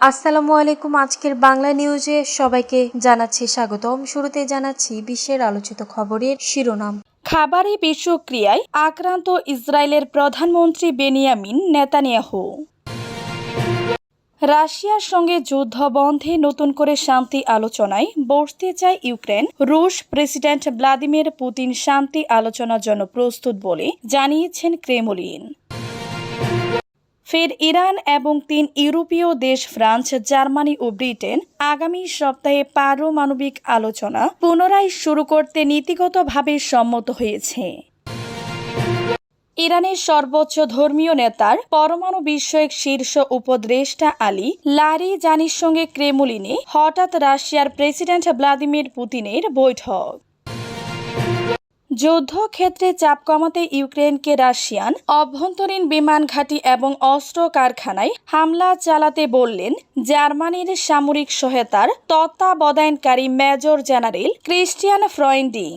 আসসালামু আলাইকুম। আজকের বাংলা নিউজে সবাইকে জানাচ্ছি স্বাগতম। শুরুতে জানাচ্ছি বিশ্বের আলোচিত খবরের শিরোনাম। খাবারে বিষক্রিয়ায় আক্রান্ত ইসরায়েলের প্রধানমন্ত্রী বেনিয়ামিন নেতানিয়াহু। রাশিয়ার সঙ্গে যুদ্ধ বন্ধে নতুন করে শান্তি আলোচনায় বসতে চায় ইউক্রেন। রুশ প্রেসিডেন্ট ভ্লাদিমির পুতিন শান্তি আলোচনার জন্য প্রস্তুত বলে জানিয়েছেন ক্রেমলিন। ফের ইরান এবং তিন ইউরোপীয় দেশ ফ্রান্স, জার্মানি ও ব্রিটেন আগামী সপ্তাহে পারমাণবিক আলোচনা পুনরায় শুরু করতে নীতিগতভাবে সম্মত হয়েছে। ইরানের সর্বোচ্চ ধর্মীয় নেতার পরমাণু বিষয়ক শীর্ষ উপদেষ্টা আলী লারি জানির সঙ্গে ক্রেমলিনে হঠাৎ রাশিয়ার প্রেসিডেন্ট ভ্লাদিমির পুতিনের বৈঠক। যুদ্ধক্ষেত্রে চাপ কমাতে ইউক্রেনকে রাশিয়ান অভ্যন্তরীণ বিমান ঘাঁটি এবং অস্ত্র কারখানায় হামলা চালাতে বললেন জার্মানির সামরিক সহায়তার তত্ত্বাবধানকারী মেজর জেনারেল ক্রিস্টিয়ান ফ্রয়েন্ডিং।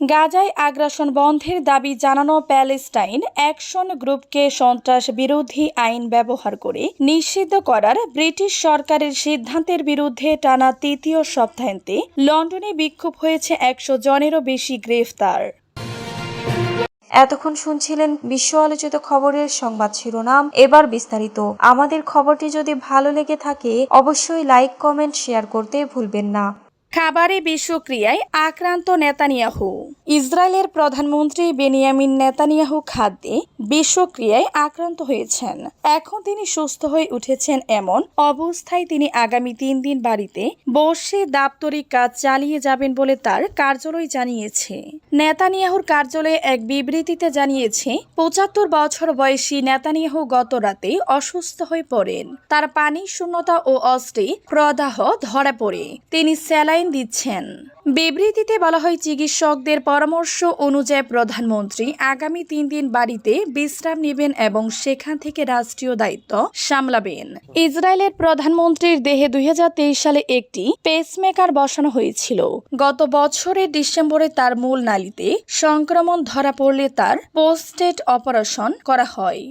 গাজায় আগ্রাসন বন্ধের দাবি জানানো প্যালেস্টাইন অ্যাকশন গ্রুপকে সন্ত্রাস বিরোধী আইন ব্যবহার করে নিষিদ্ধ করার ব্রিটিশ সরকারের সিদ্ধান্তের বিরুদ্ধে টানা তৃতীয় সপ্তাহান্তে লন্ডনে বিক্ষোভ হয়েছে একশো জনেরও বেশি গ্রেফতার। এতক্ষণ শুনছিলেন বিশ্ব আলোচিত খবরের সংবাদ শিরোনাম। এবার বিস্তারিত। আমাদের খবরটি যদি ভালো লেগে থাকে, অবশ্যই লাইক, কমেন্ট, শেয়ার করতে ভুলবেন না। খাবারে বিষক্রিয়ায় আক্রান্ত নেতানিয়াহু। ইসরায়েলের প্রধানমন্ত্রী বেনিয়ামিন নেতানিয়াহু খাদ্যে বিষক্রিয়ায় আক্রান্ত হয়েছেন। এখন তিনি সুস্থ হয়ে উঠেছেন এমন অবস্থায় তিনি আগামী তিন দিন বাড়িতে বসে দাপ্তরিক কাজ চালিয়ে যাবেন বলে তার কার্যালয় জানিয়েছে। নেতানিয়াহুর কার্যালয়ে এক বিবৃতিতে জানিয়েছে, পঁচাত্তর বছর বয়সী নেতানিয়াহু গত রাতে অসুস্থ হয়ে পড়েন। তার পানি শূন্যতা ও অস্ত্রে প্রদাহ ধরা পড়ে। তিনি স্যালাইন দিচ্ছেন। বিবৃতিতে বলা হয়, চিকিৎসকদের পরামর্শ অনুযায়ী প্রধানমন্ত্রী আগামী তিন দিন বাড়িতে বিশ্রাম নেবেন এবং সেখান থেকে রাষ্ট্রীয় দায়িত্ব সামলাবেন। ইসরায়েলের প্রধানমন্ত্রীর দেহে দুই হাজার তেইশ সালে একটি পেসমেকার বসানো হয়েছিল। গত বছরের ডিসেম্বরে তার মূল নালিতে সংক্রমণ ধরা পড়লে তার পোস্টেড অপারেশন করা হয়।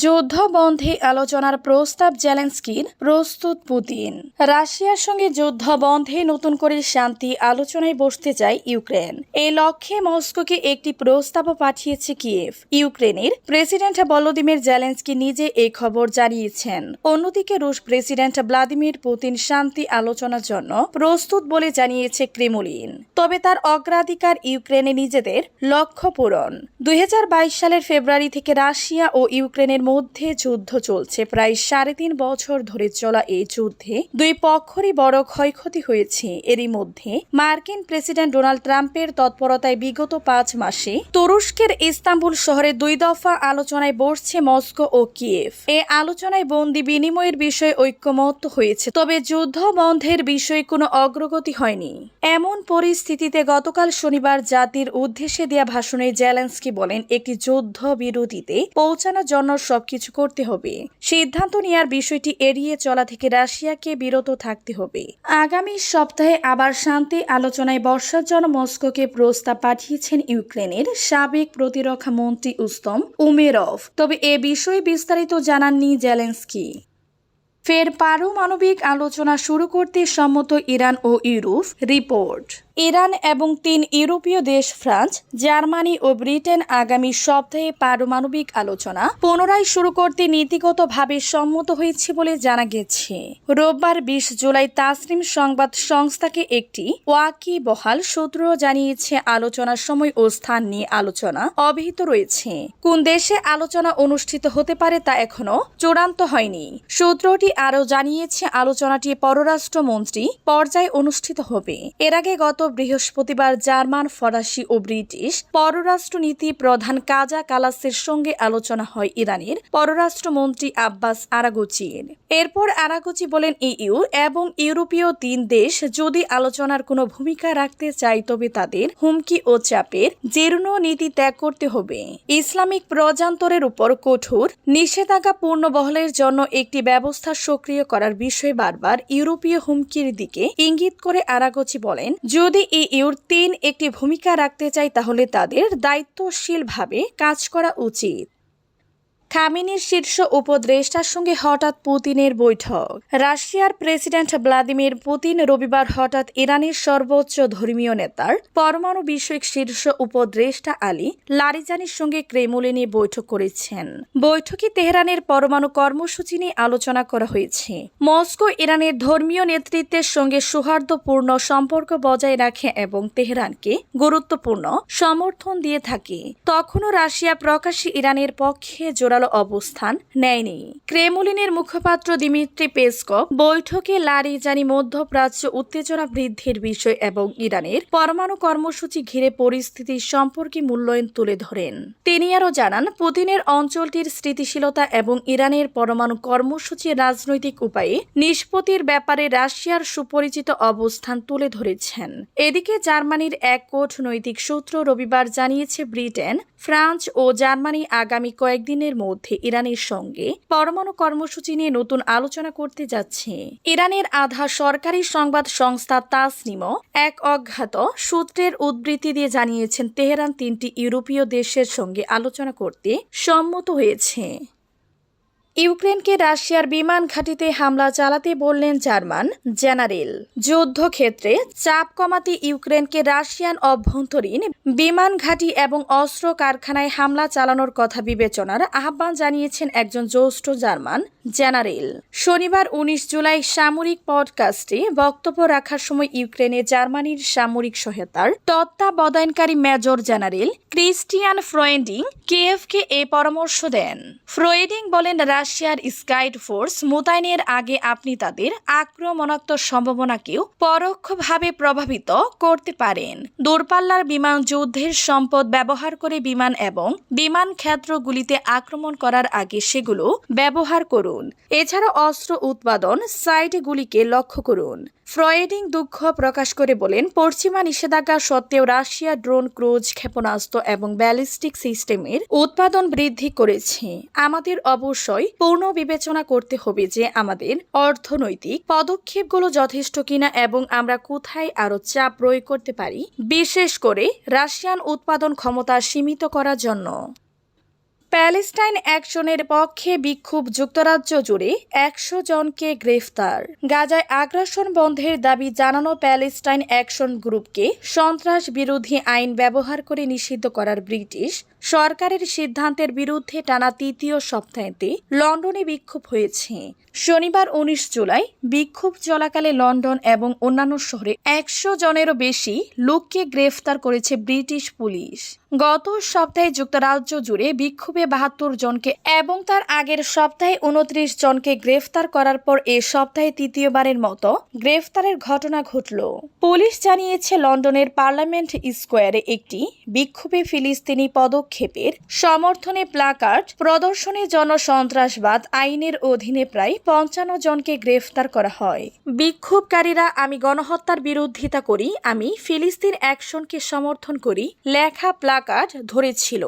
যুদ্ধ বন্ধে আলোচনার প্রস্তাব জেলেন্সকির প্রস্তুত পুতিন। রাশিয়ার সঙ্গে যুদ্ধ বন্ধে নতুন করে শান্তি আলোচনায় বসতে চায় ইউক্রেন। এই লক্ষ্যে মস্কোকে একটি প্রস্তাবও পাঠিয়েছে কিয়েভ। ইউক্রেনের প্রেসিডেন্ট ভলোদিমির জেলেন্সকি নিজে এই খবর জানিয়েছেন। অন্যদিকে রুশ প্রেসিডেন্ট ভ্লাদিমির পুতিন শান্তি আলোচনার জন্য প্রস্তুত বলে জানিয়েছে ক্রেমলিন। তবে তার অগ্রাধিকার ইউক্রেনে নিজেদের লক্ষ্য পূরণ। দুই হাজার বাইশ সালের ফেব্রুয়ারি থেকে রাশিয়া ও ইউক্রেনের মধ্যে যুদ্ধ চলছে। প্রায় সাড়ে তিন বছর ধরে চলা এই যুদ্ধে দুই পক্ষরই বড় ক্ষয়ক্ষতি হয়েছে। এরই মধ্যে মার্কিন প্রেসিডেন্ট ডোনাল্ড ট্রাম্পের তৎপরতায় বিগত পাঁচ মাসে তুরস্কের ইস্তাম্বুল শহরে দুই দফা আলোচনায় বসছে মস্কো ও কিয়েভ। এ আলোচনায় বন্দি বিনিময়ের বিষয়ে ঐক্যমত্য হয়েছে। তবে যুদ্ধ বন্ধের বিষয়ে কোনো অগ্রগতি হয়নি। এমন পরিস্থিতিতে গতকাল শনিবার জাতির উদ্দেশ্যে দেয়া ভাষণে জেলেন্সকি বলেন, একটি যুদ্ধ বিরতিতে পৌঁছানোর জন্য সবকিছু করতে হবে। সিদ্ধান্ত নেওয়ার বিষয়টি এড়িয়ে চলা থেকে রাশিয়াকে বিরত থাকতে হবে। আগামী সপ্তাহে আবার শান্তি আলোচনায় বর্ষার জন্য মস্কোকে প্রস্তাব পাঠিয়েছেন ইউক্রেনের সাবেক প্রতিরক্ষা মন্ত্রী উস্তম উমেরভ। তবে এ বিষয়ে বিস্তারিত জানাননি জেলেন্সকি। ফের পারমাণবিক আলোচনা শুরু করতে সম্মত ইরান ও ইউরোপ রিপোর্ট। ইরান এবং তিন ইউরোপীয় দেশ ফ্রান্স, জার্মানি ও ব্রিটেন আগামী সপ্তাহে পারমাণবিক আলোচনা পুনরায় শুরু করতে নীতিগতভাবে সম্মত হয়েছে বলে জানা গেছে। রোববার বিশ জুলাই তাসরিম সংবাদ সংস্থাকে একটি ওয়াকি বহাল সূত্র জানিয়েছে, আলোচনার সময় ও স্থান নিয়ে আলোচনা অব্যাহত রয়েছে। কোন দেশে আলোচনা অনুষ্ঠিত হতে পারে তা এখনও চূড়ান্ত হয়নি। সূত্রটি আরও জানিয়েছে, আলোচনাটি পররাষ্ট্রমন্ত্রী পর্যায়ে অনুষ্ঠিত হবে। এর আগে গত বৃহস্পতিবার জার্মান, ফরাসি ও ব্রিটিশ পররাষ্ট্রনীতি প্রধান কাজা কালাসের সঙ্গে আলোচনা হয় ইরানের পররাষ্ট্রমন্ত্রী আব্বাস আরাগুচির। এরপর আরাগুচি বলেন ইইউ এবং ইউরোপীয় তিন দেশ যদি আলোচনার কোনো ভূমিকা রাখতে চায়, তবে তাদের হুমকি ও চাপের জীর্ণ নীতি ত্যাগ করতে হবে। ইসলামিক প্রজান্তরের উপর কঠোর নিষেধাজ্ঞা পূর্ণবহলের জন্য একটি ব্যবস্থা সক্রিয় করার বিষয়ে বারবার ইউরোপীয় হুমকির দিকে ইঙ্গিত করে আরাগোচি বলেন, যদি ইউর তিন একটি ভূমিকা রাখতে চাই তাহলে তাদের দায়িত্বশীলভাবে কাজ করা উচিত। খামিনির শীর্ষ উপদেষ্টার সঙ্গে হঠাৎ পুতিনের বৈঠক। রাশিয়ার প্রেসিডেন্ট ভ্লাদিমির পুতিন রবিবার হঠাৎ ইরানের সর্বোচ্চ ধর্মীয় নেতার পরমাণু বিষয়ক শীর্ষ উপদেষ্টা আলী লারিজানির সঙ্গে ক্রেমলিনে বৈঠক করেছেন। বৈঠকে তেহরানের পরমাণু কর্মসূচি নিয়ে আলোচনা করা হয়েছে। মস্কো ইরানের ধর্মীয় নেতৃত্বের সঙ্গে সৌহার্দ্যপূর্ণ সম্পর্ক বজায় রাখে এবং তেহরানকে গুরুত্বপূর্ণ সমর্থন দিয়ে থাকে। তখনও রাশিয়া প্রকাশ্যে ইরানের পক্ষে জোরালো অবস্থান নেয়নি। ক্রেমলিনের মুখপাত্র দিমিত্রি পেসকভ বৈঠকে লারি লারিজানি মধ্যপ্রাচ্য উত্তেজনা বৃদ্ধির বিষয় এবং ইরানের পরমাণু কর্মসূচি ঘিরে পরিস্থিতি সম্পর্কে মূল্যায়ন তুলে ধরেন। তিনি আরও জানান, পুতিনের অঞ্চলটির স্থিতিশীলতা এবং ইরানের পরমাণু কর্মসূচির রাজনৈতিক উপায়ে নিষ্পত্তির ব্যাপারে রাশিয়ার সুপরিচিত অবস্থান তুলে ধরেছেন। এদিকে জার্মানির এক কূটনৈতিক সূত্র রবিবার জানিয়েছে, ব্রিটেন, ফ্রান্স ও জার্মানি আগামী কয়েকদিনের মধ্যে ইরানের সঙ্গে। পরমাণু কর্মসূচি নিয়ে নতুন আলোচনা করতে যাচ্ছে। ইরানের আধা সরকারি সংবাদ সংস্থা তাসনিমও এক অজ্ঞাত সূত্রের উদ্বৃত্তি দিয়ে জানিয়েছেন, তেহরান তিনটি ইউরোপীয় দেশের সঙ্গে আলোচনা করতে সম্মত হয়েছে। ইউক্রেনকে রাশিয়ার বিমান ঘাঁটিতে হামলা চালাতে বললেন জার্মান জেনারেল। যুদ্ধক্ষেত্রে চাপ কমাতে ইউক্রেনকে রাশিয়ান অভ্যন্তরীণ বিমান ঘাঁটি এবং অস্ত্র কারখানায় হামলা চালানোর কথা বিবেচনার আহ্বান জানিয়েছেন একজন জ্যেষ্ঠ জার্মান জেনারেল। শনিবার উনিশ জুলাই সামরিক পডকাস্টে বক্তব্য রাখার সময় ইউক্রেনে জার্মানির সামরিক সহায়তার তত্ত্বাবধানকারী মেজর জেনারেল ক্রিস্টিয়ান ফ্রয়েন্ডিং কেএফকে এ পরামর্শ দেন। ফ্রয়েডিং বলেন রাশিয়ার স্কাইড ফোর্স মোতায়েনের আগে আপনি তাদের আক্রমণাত্মক সম্ভাবনাকেও পরোক্ষভাবে প্রভাবিত করতে পারেন। দূরপাল্লার বিমান যুদ্ধের সম্পদ ব্যবহার করে বিমান এবং বিমান ক্ষেত্রগুলিতে আক্রমণ করার আগে সেগুলো ব্যবহার করুন। এছাড়া অস্ত্র উৎপাদন সাইটগুলিকে লক্ষ্য করুন। ফ্রয়েডিং দুঃখ প্রকাশ করে বলেন, পশ্চিমা নিষেধাজ্ঞা সত্ত্বেও রাশিয়া ড্রোন ক্রুজ, ক্ষেপণাস্ত্র এবং ব্যালিস্টিক সিস্টেমের উৎপাদন বৃদ্ধি করেছে। আমাদের অবশ্যই পূর্ণ বিবেচনা করতে হবে যে আমাদের অর্থনৈতিক পদক্ষেপগুলো যথেষ্ট কিনা এবং আমরা কোথায় আরও চাপ প্রয়োগ করতে পারি, বিশেষ করে রাশিয়ান উৎপাদন ক্ষমতা সীমিত করার জন্য। প্যালেস্টাইন অ্যাকশনের পক্ষে বিক্ষোভ যুক্তরাজ্য জুড়ে একশো জনকে গ্রেফতার। গাজায় আগ্রাসন বন্ধের দাবি জানানো প্যালেস্টাইন অ্যাকশন গ্রুপকে সন্ত্রাস বিরোধী আইন ব্যবহার করে নিষিদ্ধ করার ব্রিটিশ সরকারের সিদ্ধান্তের বিরুদ্ধে টানা তৃতীয় সপ্তাহেতে লন্ডনে বিক্ষোভ হয়েছে। শনিবার উনিশ জুলাই বিক্ষোভ চলাকালে লন্ডন এবং অন্যান্য শহরে একশো জনেরও বেশি লোককে গ্রেফতার করেছে ব্রিটিশ পুলিশ। গত সপ্তাহে যুক্তরাজ্য জুড়ে বিক্ষোভে বাহাত্তর জনকে এবং তার আগের সপ্তাহে উনত্রিশ জনকে গ্রেফতার করার পর এ সপ্তাহে তৃতীয়বারের মতো গ্রেফতারের ঘটনা ঘটল। পুলিশ জানিয়েছে, লন্ডনের পার্লামেন্ট স্কোয়ারে একটি বিক্ষোভে ফিলিস্তিনি পদক্ষেপের সমর্থনে প্লাকার্ড প্রদর্শনে জনসন্ত্রাসবাদ আইনের অধীনে প্রায় পঞ্চান্ন জনকে গ্রেফতার করা হয়। বিক্ষোভকারীরা আমি গণহত্যার বিরোধিতা করি, আমি ফিলিস্তিন অ্যাকশনকে সমর্থন করি, লেখা প্লাকার্ড ধরেছিল।